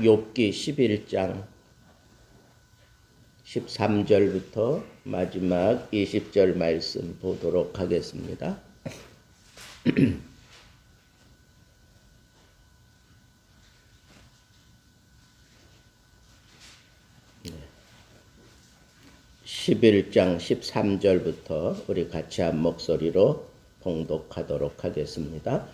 욥기 11장 13절부터 마지막 20절 말씀 보도록 하겠습니다. 11장 13절부터 우리 같이 한 목소리로 봉독하도록 하겠습니다.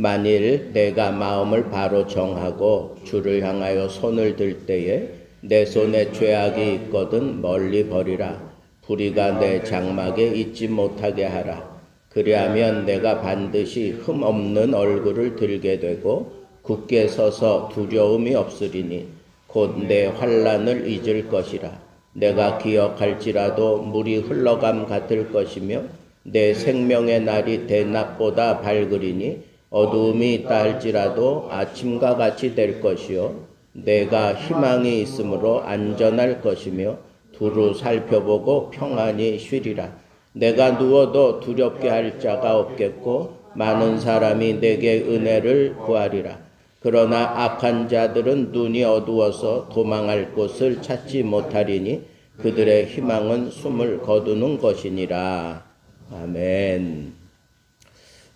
만일 내가 마음을 바로 정하고 주를 향하여 손을 들 때에 내 손에 죄악이 있거든 멀리 버리라. 불의가 내 장막에 있지 못하게 하라. 그리하면 내가 반드시 흠 없는 얼굴을 들게 되고 굳게 서서 두려움이 없으리니 곧 내 환란을 잊을 것이라. 내가 기억할지라도 물이 흘러감 같을 것이며 내 생명의 날이 대낮보다 밝으리니 어두움이 있다 할지라도 아침과 같이 될 것이요 내가 희망이 있으므로 안전할 것이며 두루 살펴보고 평안히 쉬리라 내가 누워도 두렵게 할 자가 없겠고 많은 사람이 내게 은혜를 구하리라 그러나 악한 자들은 눈이 어두워서 도망할 곳을 찾지 못하리니 그들의 희망은 숨을 거두는 것이니라. 아멘.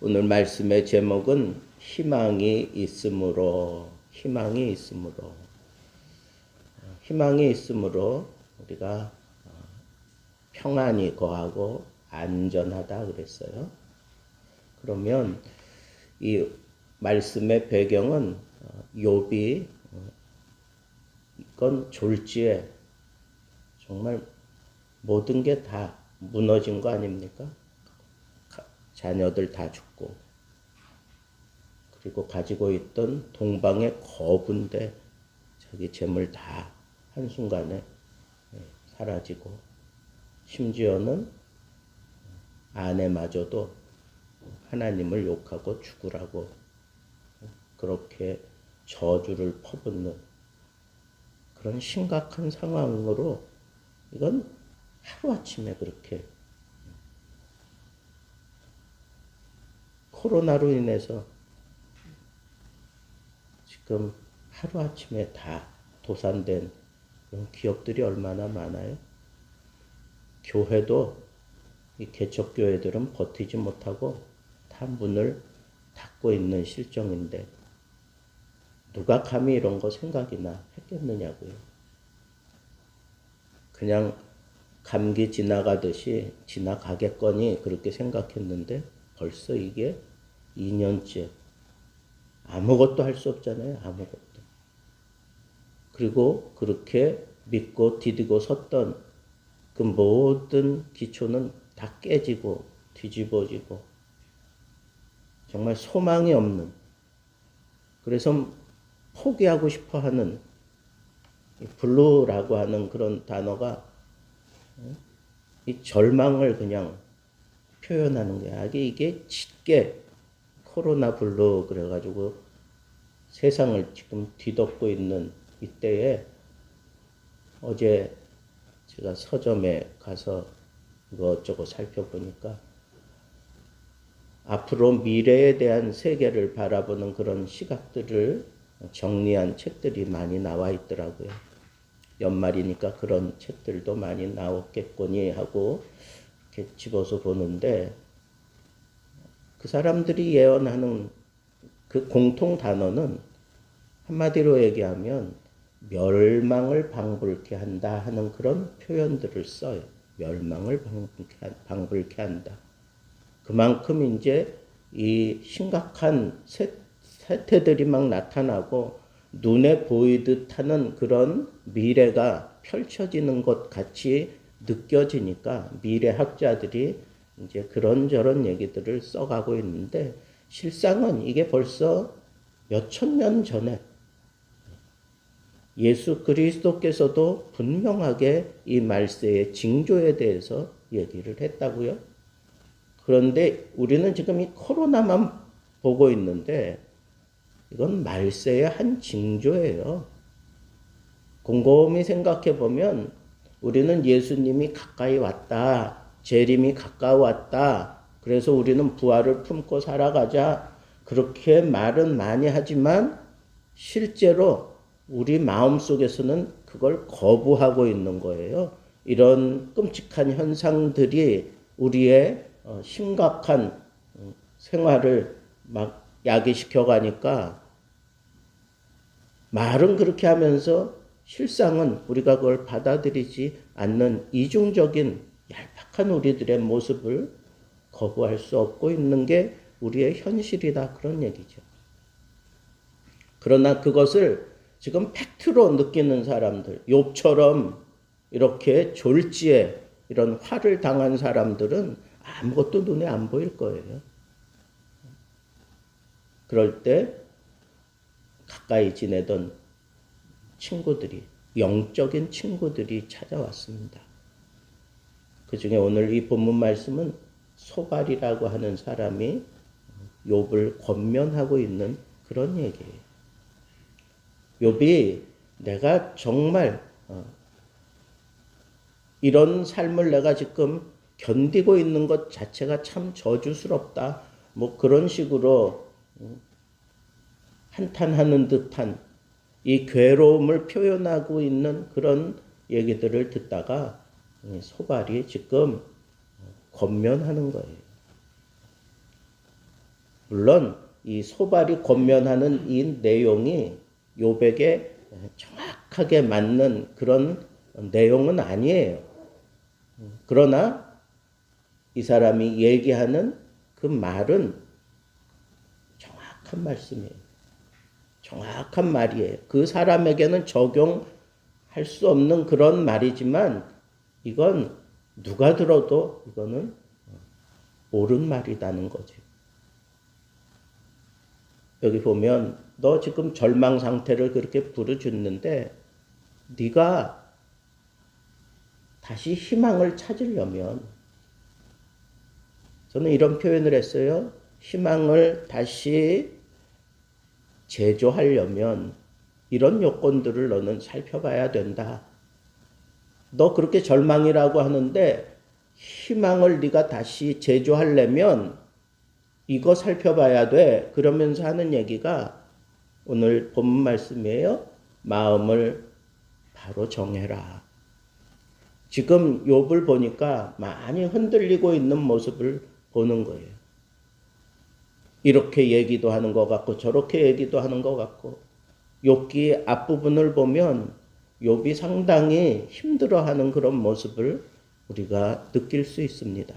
오늘 말씀의 제목은 희망이 있으므로, 희망이 있으므로, 희망이 있으므로 우리가 평안이 거하고 안전하다 그랬어요. 그러면 이 말씀의 배경은 욥이 이건 졸지에 정말 모든 게 다 무너진 거 아닙니까? 자녀들 다 죽고 그리고 가지고 있던 동방의 거부인데 자기 재물 다 한순간에 예, 사라지고 심지어는 아내마저도 하나님을 욕하고 죽으라고 그렇게 저주를 퍼붓는 그런 심각한 상황으로 이건 하루아침에 그렇게 코로나로 인해서 지금 하루아침에 다 도산된 기업들이 얼마나 많아요. 교회도 이 개척교회들은 버티지 못하고 다 문을 닫고 있는 실정인데 누가 감히 이런 거 생각이나 했겠느냐고요. 그냥 감기 지나가듯이 지나가겠거니 그렇게 생각했는데 벌써 이게 2년째 아무것도 할 수 없잖아요. 아무것도. 그리고 그렇게 믿고 디디고 섰던 그 모든 기초는 다 깨지고 뒤집어지고 정말 소망이 없는 그래서 포기하고 싶어 하는 블루라고 하는 그런 단어가 이 절망을 그냥 표현하는 거야. 이게 짙게 코로나 블루 그래가지고 세상을 지금 뒤덮고 있는 이때에 어제 제가 서점에 가서 이것저것 살펴보니까 앞으로 미래에 대한 세계를 바라보는 그런 시각들을 정리한 책들이 많이 나와 있더라고요. 연말이니까 그런 책들도 많이 나왔겠거니 하고 이렇게 집어서 보는데 그 사람들이 예언하는 그 공통 단어는 한마디로 얘기하면 멸망을 방불케 한다 하는 그런 표현들을 써요. 멸망을 방불케 한다. 그만큼 이제 이 심각한 세태들이 막 나타나고 눈에 보이듯 하는 그런 미래가 펼쳐지는 것 같이 느껴지니까 미래학자들이 이제 그런저런 얘기들을 써가고 있는데 실상은 이게 벌써 몇천 년 전에 예수 그리스도께서도 분명하게 이 말세의 징조에 대해서 얘기를 했다고요. 그런데 우리는 지금 이 코로나만 보고 있는데 이건 말세의 한 징조예요. 곰곰이 생각해 보면 우리는 예수님이 가까이 왔다. 재림이 가까웠다. 그래서 우리는 부활을 품고 살아가자. 그렇게 말은 많이 하지만 실제로 우리 마음 속에서는 그걸 거부하고 있는 거예요. 이런 끔찍한 현상들이 우리의 어, 심각한 어, 생활을 막 야기시켜 가니까 말은 그렇게 하면서 실상은 우리가 그걸 받아들이지 않는 이중적인 얄팍한 우리들의 모습을 거부할 수 없고 있는 게 우리의 현실이다 그런 얘기죠. 그러나 그것을 지금 팩트로 느끼는 사람들, 욥처럼 이렇게 졸지에 이런 화를 당한 사람들은 아무것도 눈에 안 보일 거예요. 그럴 때 가까이 지내던 친구들이, 영적인 친구들이 찾아왔습니다. 그 중에 오늘 이 본문 말씀은 소발이라고 하는 사람이 욥을 권면하고 있는 그런 얘기예요. 욥이 내가 정말 어, 이런 삶을 내가 지금 견디고 있는 것 자체가 참 저주스럽다. 뭐 그런 식으로 음, 한탄하는 듯한 이 괴로움을 표현하고 있는 그런 얘기들을 듣다가 소발이 지금 권면하는 거예요. 물론 이 소발이 권면하는 이 내용이 요백에 정확하게 맞는 그런 내용은 아니에요. 그러나 이 사람이 얘기하는 그 말은 정확한 말씀이에요. 정확한 말이에요. 그 사람에게는 적용할 수 없는 그런 말이지만 이건 누가 들어도 이거는 옳은 말이라는 거죠. 여기 보면 너 지금 절망 상태를 그렇게 부르짖는데 네가 다시 희망을 찾으려면 저는 이런 표현을 했어요. 희망을 다시 제조하려면 이런 요건들을 너는 살펴봐야 된다. 너 그렇게 절망이라고 하는데 희망을 네가 다시 제조하려면 이거 살펴봐야 돼. 그러면서 하는 얘기가 오늘 본문 말씀이에요. 마음을 바로 정해라. 지금 욥을 보니까 많이 흔들리고 있는 모습을 보는 거예요. 이렇게 얘기도 하는 것 같고 저렇게 얘기도 하는 것 같고 욥기 앞부분을 보면 욥이 상당히 힘들어하는 그런 모습을 우리가 느낄 수 있습니다.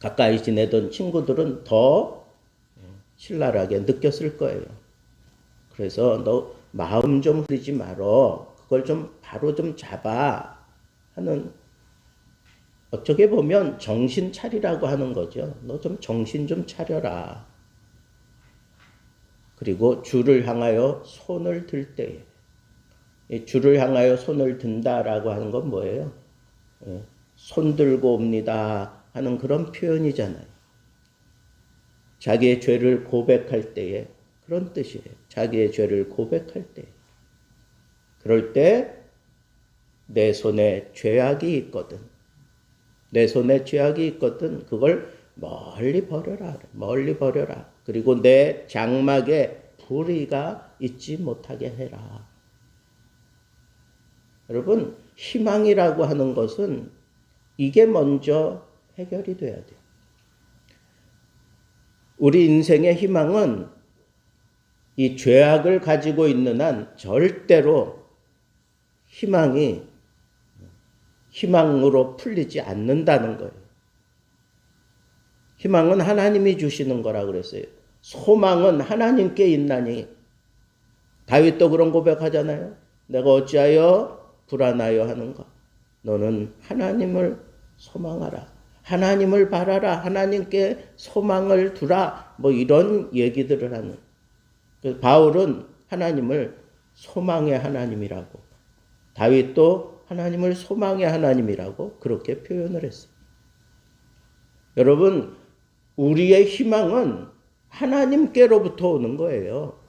가까이 지내던 친구들은 더 신랄하게 느꼈을 거예요. 그래서 너 마음 좀 흐리지 말어. 그걸 좀 바로 좀 잡아. 하는 어떻게 보면 정신 차리라고 하는 거죠. 너 좀 정신 좀 차려라. 그리고 주를 향하여 손을 들 때에 주를 향하여 손을 든다라고 하는 건 뭐예요? 예, 손 들고 옵니다. 하는 그런 표현이잖아요. 자기의 죄를 고백할 때에 그런 뜻이에요. 자기의 죄를 고백할 때. 그럴 때 내 손에 죄악이 있거든. 내 손에 죄악이 있거든. 그걸 멀리 버려라. 멀리 버려라. 그리고 내 장막에 불의가 있지 못하게 해라. 여러분, 희망이라고 하는 것은 이게 먼저 해결이 돼야 돼요. 우리 인생의 희망은 이 죄악을 가지고 있는 한 절대로 희망이 희망으로 풀리지 않는다는 거예요. 희망은 하나님이 주시는 거라 그랬어요. 소망은 하나님께 있나니. 다윗도 그런 고백하잖아요. 내가 어찌하여 불안하여 하는가? 너는 하나님을 소망하라. 하나님을 바라라. 하나님께 소망을 두라. 뭐 이런 얘기들을 하는. 바울은 하나님을 소망의 하나님이라고. 다윗도 하나님을 소망의 하나님이라고 그렇게 표현을 했어요. 여러분, 우리의 희망은 하나님께로부터 오는 거예요.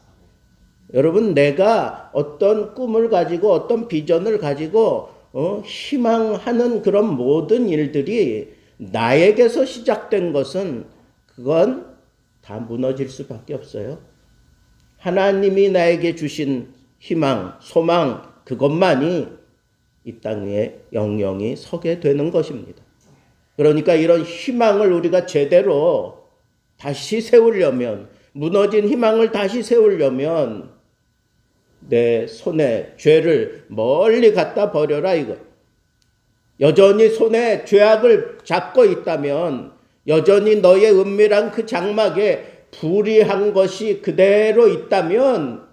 여러분, 내가 어떤 꿈을 가지고 어떤 비전을 가지고 어, 희망하는 그런 모든 일들이 나에게서 시작된 것은 그건 다 무너질 수밖에 없어요. 하나님이 나에게 주신 희망, 소망 그것만이 이 땅에 영영이 서게 되는 것입니다. 그러니까 이런 희망을 우리가 제대로 다시 세우려면 무너진 희망을 다시 세우려면 내 손에 죄를 멀리 갖다 버려라 이거. 여전히 손에 죄악을 잡고 있다면 여전히 너의 은밀한 그 장막에 불의한 것이 그대로 있다면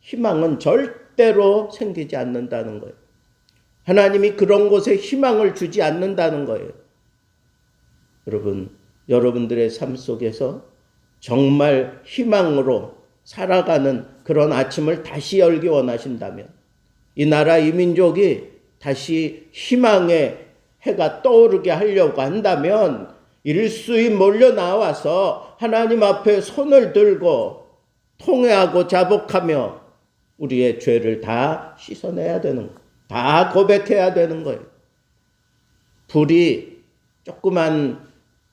희망은 절대로 생기지 않는다는 거예요. 하나님이 그런 곳에 희망을 주지 않는다는 거예요. 여러분, 여러분들의 삶 속에서 정말 희망으로 살아가는 그런 아침을 다시 열기 원하신다면 이 나라 이 민족이 다시 희망의 해가 떠오르게 하려고 한다면 일수이 몰려 나와서 하나님 앞에 손을 들고 통회하고 자복하며 우리의 죄를 다 씻어내야 되는 거예요. 다 고백해야 되는 거예요. 불이 조그만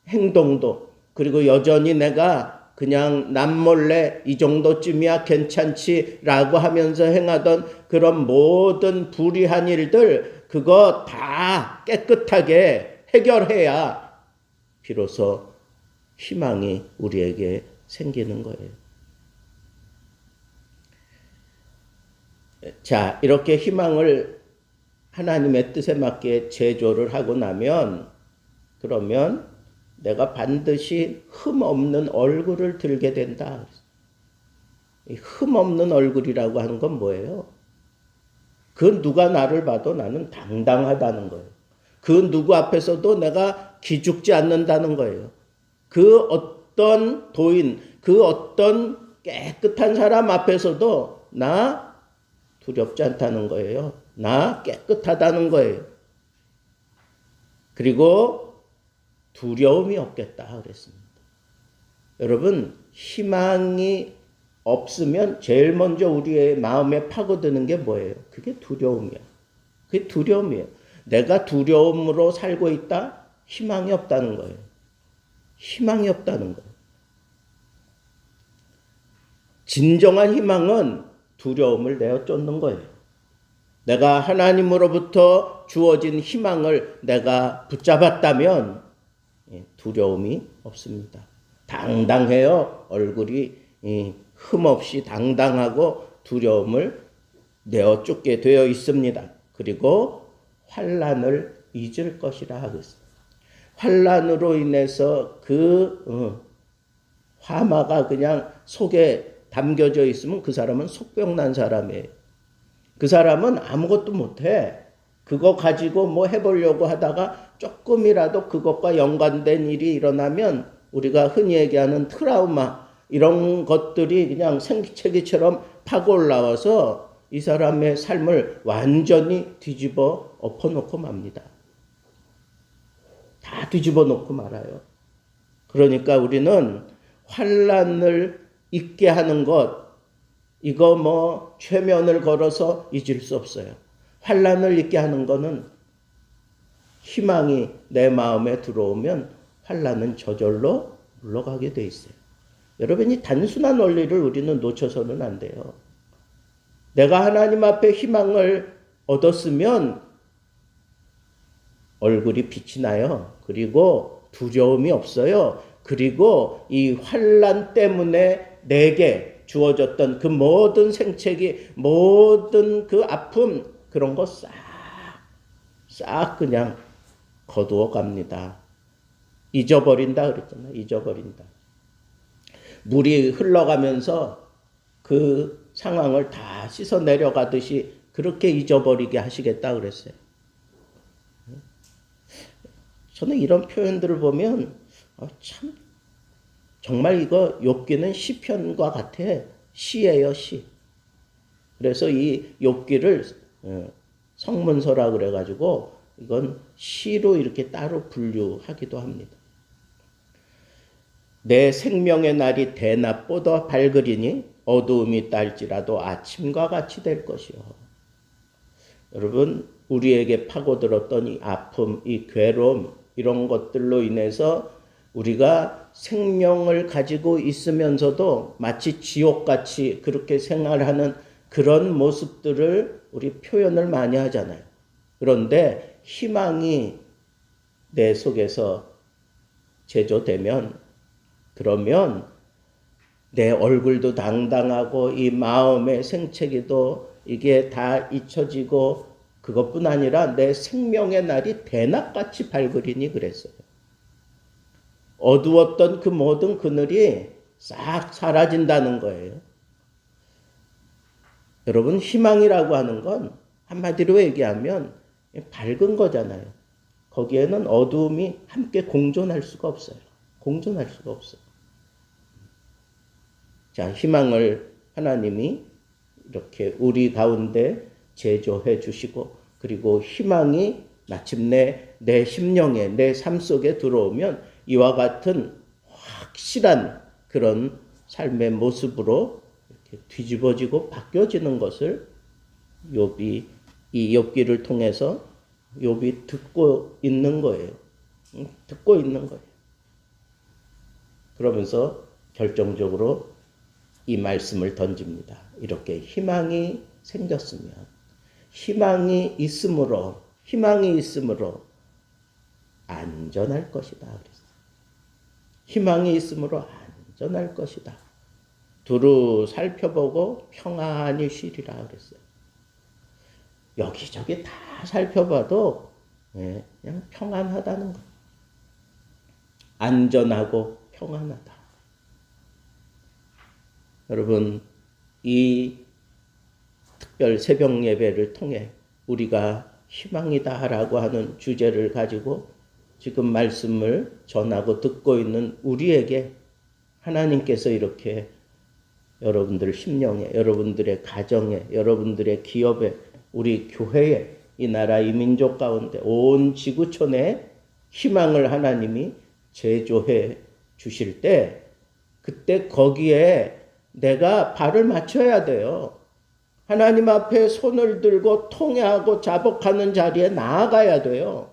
행동도 그리고 여전히 내가 그냥 남몰래 이 정도쯤이야 괜찮지 라고 하면서 행하던 그런 모든 불의한 일들 그거 다 깨끗하게 해결해야 비로소 희망이 우리에게 생기는 거예요. 자, 이렇게 희망을 하나님의 뜻에 맞게 제조를 하고 나면 그러면 내가 반드시 흠 없는 얼굴을 들게 된다. 흠 없는 얼굴이라고 하는 건 뭐예요? 그 누가 나를 봐도 나는 당당하다는 거예요. 그 누구 앞에서도 내가 기죽지 않는다는 거예요. 그 어떤 도인, 그 어떤 깨끗한 사람 앞에서도 나 두렵지 않다는 거예요. 나 깨끗하다는 거예요. 그리고 두려움이 없겠다 그랬습니다. 여러분, 희망이 없으면 제일 먼저 우리의 마음에 파고드는 게 뭐예요? 그게 두려움이야. 그게 두려움이에요. 내가 두려움으로 살고 있다? 희망이 없다는 거예요. 희망이 없다는 거예요. 진정한 희망은 두려움을 내어 쫓는 거예요. 내가 하나님으로부터 주어진 희망을 내가 붙잡았다면 예, 두려움이 없습니다. 당당해요. 얼굴이 흠없이 당당하고 두려움을 내어 쫓게 되어 있습니다. 그리고 환란을 잊을 것이라 하겠습니다. 환란으로 인해서 그 어, 화마가 그냥 속에 담겨져 있으면 그 사람은 속병난 사람이에요. 그 사람은 아무것도 못해. 그거 가지고 뭐 해보려고 하다가 조금이라도 그것과 연관된 일이 일어나면 우리가 흔히 얘기하는 트라우마 이런 것들이 그냥 생기체기처럼 파고 올라와서 이 사람의 삶을 완전히 뒤집어 엎어놓고 맙니다. 다 뒤집어 놓고 말아요. 그러니까 우리는 환란을 잊게 하는 것 이거 뭐 최면을 걸어서 잊을 수 없어요. 환란을 잊게 하는 것은 희망이 내 마음에 들어오면 환란은 저절로 물러가게 돼 있어요. 여러분이 단순한 원리를 우리는 놓쳐서는 안 돼요. 내가 하나님 앞에 희망을 얻었으면 얼굴이 빛이 나요. 그리고 두려움이 없어요. 그리고 이 환란 때문에 내게 주어졌던 그 모든 생채기, 모든 그 아픔 그런 거 싹 싹 그냥 거두어 갑니다. 잊어버린다 그랬잖아요. 잊어버린다. 물이 흘러가면서 그 상황을 다 씻어 내려가듯이 그렇게 잊어버리게 하시겠다 그랬어요. 저는 이런 표현들을 보면 어, 참 정말 이거 욥기는 시편과 같아 시예요 시. 그래서 이 욥기를 어, 성문서라 그래가지고 이건 시로 이렇게 따로 분류하기도 합니다. 내 생명의 날이 대낮보다 밝으리니 어두움이 딸지라도 아침과 같이 될 것이요. 여러분, 우리에게 파고들었던 이 아픔, 이 괴로움, 이런 것들로 인해서 우리가 생명을 가지고 있으면서도 마치 지옥같이 그렇게 생활하는 그런 모습들을 우리 표현을 많이 하잖아요. 그런데 희망이 내 속에서 제조되면 그러면 내 얼굴도 당당하고 이 마음의 생채기도 이게 다 잊혀지고 그것뿐 아니라 내 생명의 날이 대낮같이 밝으리니 그랬어요. 어두웠던 그 모든 그늘이 싹 사라진다는 거예요. 여러분 희망이라고 하는 건 한마디로 얘기하면 밝은 거잖아요. 거기에는 어두움이 함께 공존할 수가 없어요. 공존할 수가 없어요. 자, 희망을 하나님이 이렇게 우리 가운데 제조해 주시고 그리고 희망이 마침내 내 심령에 내 삶 속에 들어오면 이와 같은 확실한 그런 삶의 모습으로 뒤집어지고 바뀌어지는 것을 욥이 이 욥기를 통해서 욥이 듣고 있는 거예요. 응? 듣고 있는 거예요. 그러면서 결정적으로 이 말씀을 던집니다. 이렇게 희망이 생겼으면 희망이 있으므로 희망이 있으므로 안전할 것이다 그랬어요. 희망이 있으므로 안전할 것이다. 두루 살펴보고 평안히 쉬리라 그랬어요. 여기저기 다 살펴봐도 예, 그냥 평안하다는 거. 안전하고 평안하다. 여러분, 이 특별 새벽 예배를 통해 우리가 희망이다 라고 하는 주제를 가지고 지금 말씀을 전하고 듣고 있는 우리에게 하나님께서 이렇게 여러분들 심령에, 여러분들의 가정에, 여러분들의 기업에, 우리 교회에, 이 나라 이 민족 가운데 온 지구촌에 희망을 하나님이 제조해 주실 때 그때 거기에 내가 발을 맞춰야 돼요. 하나님 앞에 손을 들고 통회하고 자복하는 자리에 나아가야 돼요.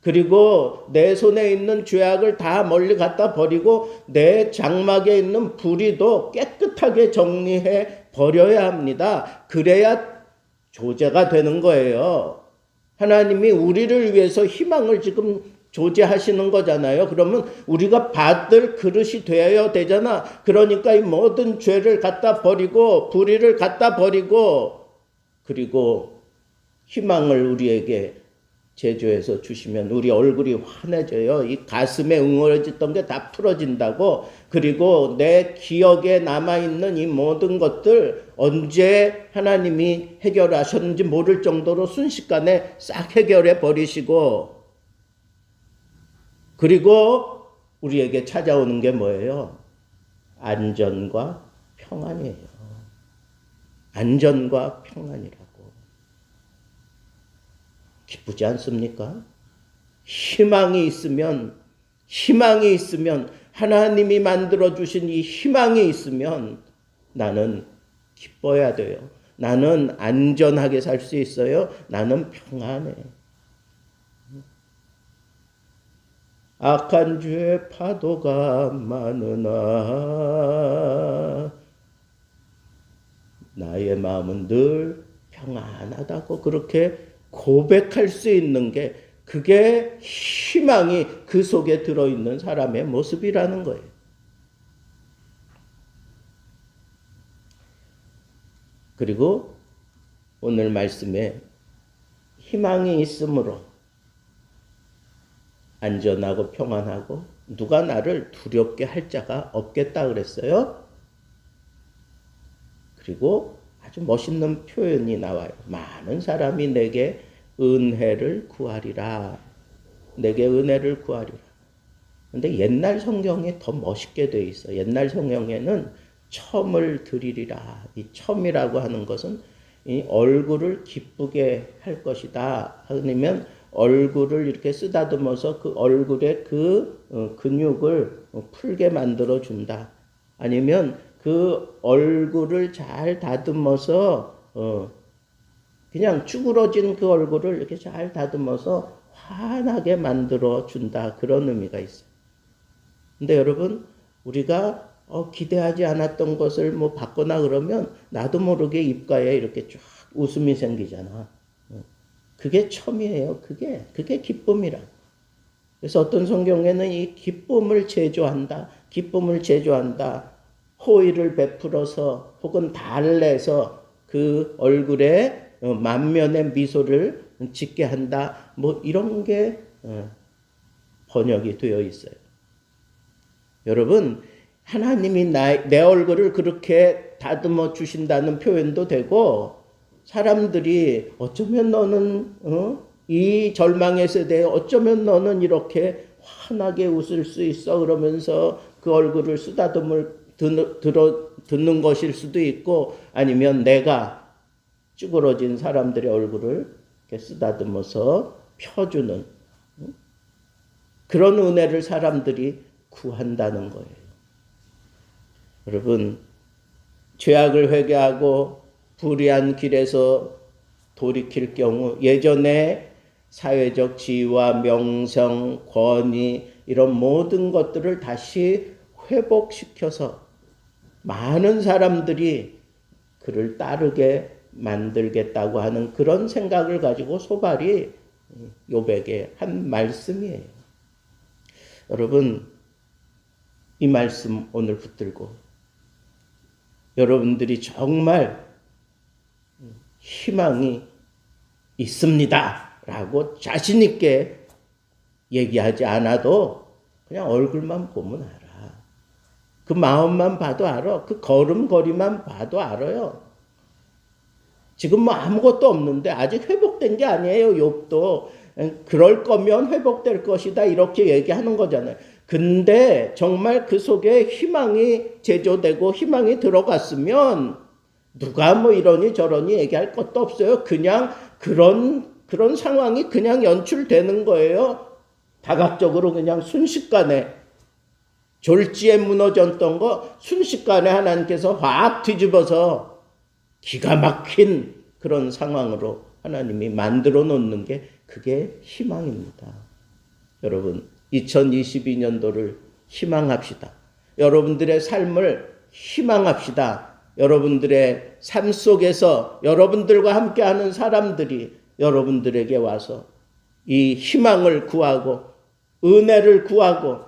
그리고 내 손에 있는 죄악을 다 멀리 갖다 버리고 내 장막에 있는 불의도 깨끗하게 정리해 버려야 합니다. 그래야 조제가 되는 거예요. 하나님이 우리를 위해서 희망을 지금 조제하시는 거잖아요. 그러면 우리가 받을 그릇이 되어야 되잖아. 그러니까 이 모든 죄를 갖다 버리고 불의를 갖다 버리고 그리고 희망을 우리에게 제조해서 주시면 우리 얼굴이 환해져요. 이 가슴에 응어려졌던 게 다 풀어진다고. 그리고 내 기억에 남아있는 이 모든 것들 언제 하나님이 해결하셨는지 모를 정도로 순식간에 싹 해결해 버리시고 그리고 우리에게 찾아오는 게 뭐예요? 안전과 평안이에요. 안전과 평안이라고. 기쁘지 않습니까? 희망이 있으면, 희망이 있으면, 하나님이 만들어 주신 이 희망이 있으면 나는 기뻐야 돼요. 나는 안전하게 살 수 있어요. 나는 평안해. 악한 죄 파도가 많으나 나의 마음은 늘 평안하다고 그렇게 고백할 수 있는 게 그게 희망이 그 속에 들어있는 사람의 모습이라는 거예요. 그리고 오늘 말씀에 희망이 있으므로 안전하고 평안하고 누가 나를 두렵게 할 자가 없겠다 그랬어요. 그리고 아주 멋있는 표현이 나와요. 많은 사람이 내게 은혜를 구하리라. 내게 은혜를 구하리라. 근데 옛날 성경에 더 멋있게 돼 있어. 옛날 성경에는 첨을 드리리라. 이 첨이라고 하는 것은 이 얼굴을 기쁘게 할 것이다. 아니면 얼굴을 이렇게 쓰다듬어서 그 얼굴에 그 어, 근육을 풀게 만들어 준다. 아니면 그 얼굴을 잘 다듬어서 어 그냥 쭈그러진 그 얼굴을 이렇게 잘 다듬어서 환하게 만들어 준다 그런 의미가 있어요. 근데 여러분 우리가 어, 기대하지 않았던 것을 뭐 받거나 그러면 나도 모르게 입가에 이렇게 쫙 웃음이 생기잖아. 어. 그게 첨이에요. 그게 그게 기쁨이라고. 그래서 어떤 성경에는 이 기쁨을 제조한다. 기쁨을 제조한다. 호의를 베풀어서 혹은 달래서 그 얼굴에 어, 만면의 미소를 짓게 한다. 뭐 이런 게 어, 번역이 되어 있어요. 여러분, 하나님이 나, 내 얼굴을 그렇게 다듬어 주신다는 표현도 되고, 사람들이 어쩌면 너는, 어? 이 절망의 세대에 어쩌면 너는 이렇게 환하게 웃을 수 있어. 그러면서 그 얼굴을 쓰다듬을 듣, 들어, 듣는 것일 수도 있고, 아니면 내가 쭈그러진 사람들의 얼굴을 이렇게 쓰다듬어서 펴주는 응? 그런 은혜를 사람들이 구한다는 거예요. 여러분, 죄악을 회개하고 불의한 길에서 돌이킬 경우 예전에 사회적 지위와 명성, 권위 이런 모든 것들을 다시 회복시켜서 많은 사람들이 그를 따르게 만들겠다고 하는 그런 생각을 가지고 소발이 요백의 한 말씀이에요. 여러분 이 말씀 오늘 붙들고 여러분들이 정말 희망이 있습니다. 라고 자신있게 얘기하지 않아도 그냥 얼굴만 보면 알아. 그 마음만 봐도 알아. 그 걸음걸이만 봐도 알아요. 지금 뭐 아무것도 없는데 아직 회복된 게 아니에요. 욥도 그럴 거면 회복될 것이다 이렇게 얘기하는 거잖아요. 근데 정말 그 속에 희망이 제조되고 희망이 들어갔으면 누가 뭐 이러니 저러니 얘기할 것도 없어요. 그냥 그런 그런 상황이 그냥 연출되는 거예요. 다각적으로 그냥 순식간에 졸지에 무너졌던 거 순식간에 하나님께서 확 뒤집어서 기가 막힌 그런 상황으로 하나님이 만들어 놓는 게 그게 희망입니다. 여러분, 2022년도를 희망합시다. 여러분들의 삶을 희망합시다. 여러분들의 삶 속에서 여러분들과 함께하는 사람들이 여러분들에게 와서 이 희망을 구하고 은혜를 구하고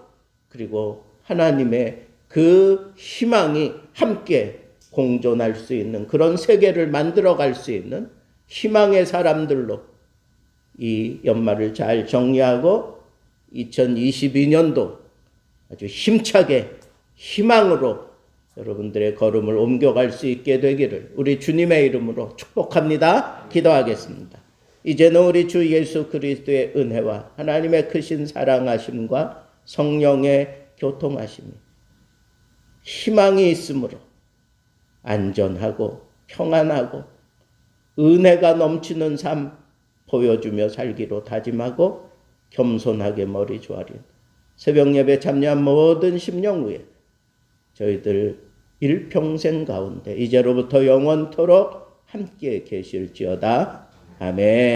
그리고 하나님의 그 희망이 함께 공존할 수 있는 그런 세계를 만들어 갈 수 있는 희망의 사람들로 이 연말을 잘 정리하고 2022년도 아주 힘차게 희망으로 여러분들의 걸음을 옮겨갈 수 있게 되기를 우리 주님의 이름으로 축복합니다. 기도하겠습니다. 이제는 우리 주 예수 그리스도의 은혜와 하나님의 크신 사랑하심과 성령의 교통하심이 희망이 있으므로 안전하고 평안하고 은혜가 넘치는 삶 보여주며 살기로 다짐하고 겸손하게 머리 조아린 새벽 예배 참여한 모든 심령 위에 저희들 일평생 가운데 이제로부터 영원토록 함께 계실지어다. 아멘.